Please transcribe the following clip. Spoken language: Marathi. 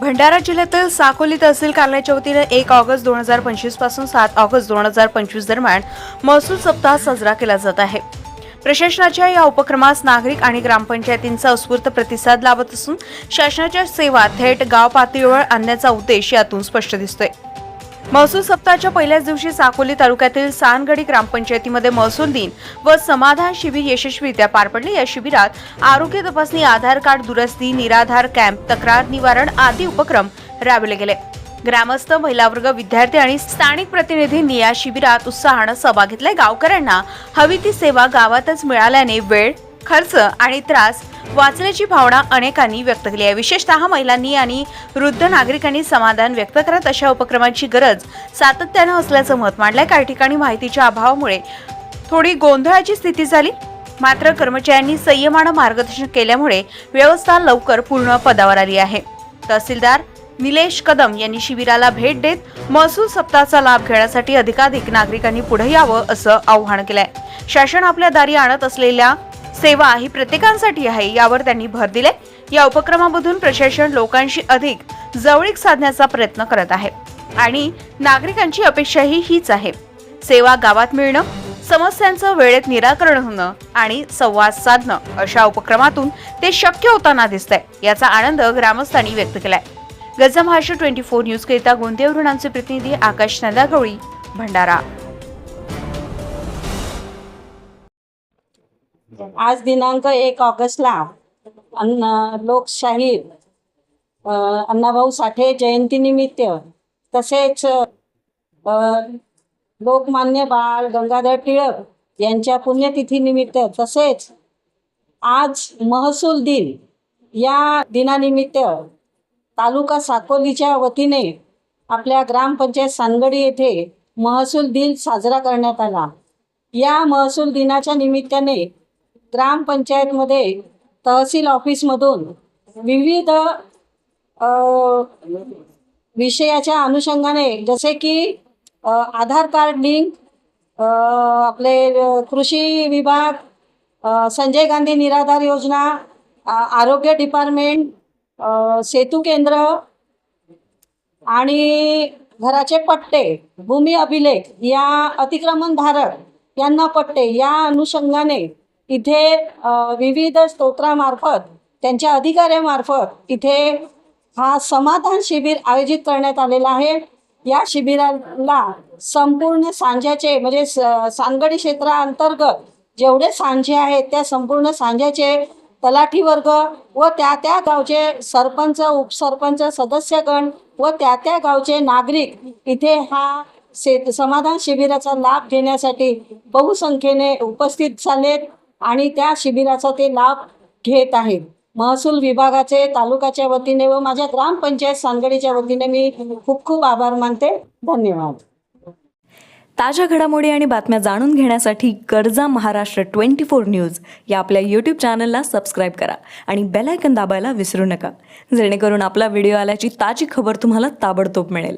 भंडारा जिल्ह्यातील साकोली तहसील कार्यालयाच्या वतीनं एक ऑगस्ट दोन हजार पंचवीसपासून सात ऑगस्ट दोन हजार पंचवीस दरम्यान महसूल सप्ताह साजरा केला जात आहे. प्रशासनाच्या या उपक्रमास नागरिक आणि ग्रामपंचायतींचा उत्स्फूर्त प्रतिसाद लाभत असून शासनाच्या सेवा थेट गाव पातळीवर आणण्याचा उद्देश यातून स्पष्ट दिसतोय. महसूल सप्ताहाच्या पहिल्याच दिवशी साकोली तालुक्यातील सानगडी ग्रामपंचायतीमध्ये महसूल दिन व समाधान शिबिर यशस्वीरित्या पार पडले. या शिबिरात आरोग्य तपासणी आधार कार्ड दुरुस्ती निराधार कॅम्प तक्रार निवारण आदी उपक्रम राबवले गेले. ग्रामस्थ महिला वर्ग विद्यार्थी आणि स्थानिक प्रतिनिधींनी या शिबिरात उत्साहानं सहभाग घेतलाय. गावकऱ्यांना हवी ती सेवा गावातच मिळाल्याने वेळ खर्च आणि त्रास वाचण्याची भावना अनेकांनी व्यक्त केली आहे. विशेषतः महिलांनी आणि वृद्ध नागरिकांनी समाधान व्यक्त करत अशा उपक्रमांची गरज सातत्यानं असल्याचं मत मांडलंय. काही ठिकाणी माहितीच्या अभावामुळे थोडी गोंधळाची स्थिती झाली. मात्र कर्मचाऱ्यांनी संयमानं मार्गदर्शन केल्यामुळे व्यवस्था लवकर पूर्ण पदावर आली आहे. तहसीलदार निलेश कदम यांनी शिबिराला भेट देत महसूल सप्ताहाचा लाभ घेण्यासाठी अधिकाधिक नागरिकांनी पुढे यावं असं आवाहन केलंय. शासन आपल्या दारी आणत असलेल्या सेवा ही प्रत्येकांसाठी आहे यावर त्यांनी भर दिले या उपक्रमामधून प्रशासन लोकांशी अधिक जवळीक साधण्याचा प्रयत्न करत आहे. आणि नागरिकांची अपेक्षाही हीच आहे. सेवा गावात मिळणं समस्यांचं वेळेत निराकरण होणं आणि संवाद साधणं अशा उपक्रमातून ते शक्य होताना दिसतंय याचा आनंद ग्रामस्थांनी व्यक्त केलाय. Gajam Maharashtra twenty four news करिता गोंदियावरून आमचे प्रतिनिधी आकाश नंदागवळी भंडारा. आज दिनांक एक ऑगस्टला अन्न लोकशाहीर अण्णाभाऊ साठे जयंतीनिमित्त तसेच लोकमान्य बाळ गंगाधर टिळक यांच्या पुण्यतिथीनिमित्त तसेच आज महसूल दिन या दिनानिमित्त तालुका साकोलीच्या वतीने आपल्या ग्रामपंचायत सानगडी येथे महसूल दिन साजरा करण्यात आला. या महसूल दिनाच्या निमित्ताने ग्रामपंचायतमध्ये तहसील ऑफिसमधून विविध विषयाच्या अनुषंगाने जसे की आधार कार्ड लिंक आपले कृषी विभाग संजय गांधी निराधार योजना आरोग्य डिपार्टमेंट सेतू केंद्र आणि घराचे पट्टे भूमी अभिलेख या अतिक्रमणधारक यांना पट्टे या अनुषंगाने इथे विविध स्तोत्रामार्फत त्यांच्या अधिकाऱ्यामार्फत इथे हा समाधान शिबिर आयोजित करण्यात आलेला आहे. या शिबिराला संपूर्ण सांज्याचे म्हणजे स सांगडी क्षेत्राअंतर्गत जेवढे सांजे आहेत त्या संपूर्ण सांज्याचे तलाठी वर्ग व त्या त्या गावचे सरपंच उपसरपंच सदस्यगण व त्या त्या गावचे नागरिक इथे हा से समाधान शिबिराचा लाभ घेण्यासाठी बहुसंख्येने उपस्थित झालेत. आणि त्या शिबिराचा ते लाभ घेत आहेत. महसूल विभागाचे तालुक्याच्या वतीने व माझ्या ग्रामपंचायत सांगडीच्या वतीने मी खूप खूप आभार मानते. धन्यवाद. ताज्या घडामोडी आणि बातम्या जाणून घेण्यासाठी गरजा महाराष्ट्र ट्वेंटी फोर न्यूज या आपल्या यूट्यूब चॅनलला सबस्क्राईब करा आणि बेलायकन दाबायला विसरू नका. जेणेकरून आपला व्हिडिओ आल्याची ताजी खबर तुम्हाला ताबडतोब मिळेल.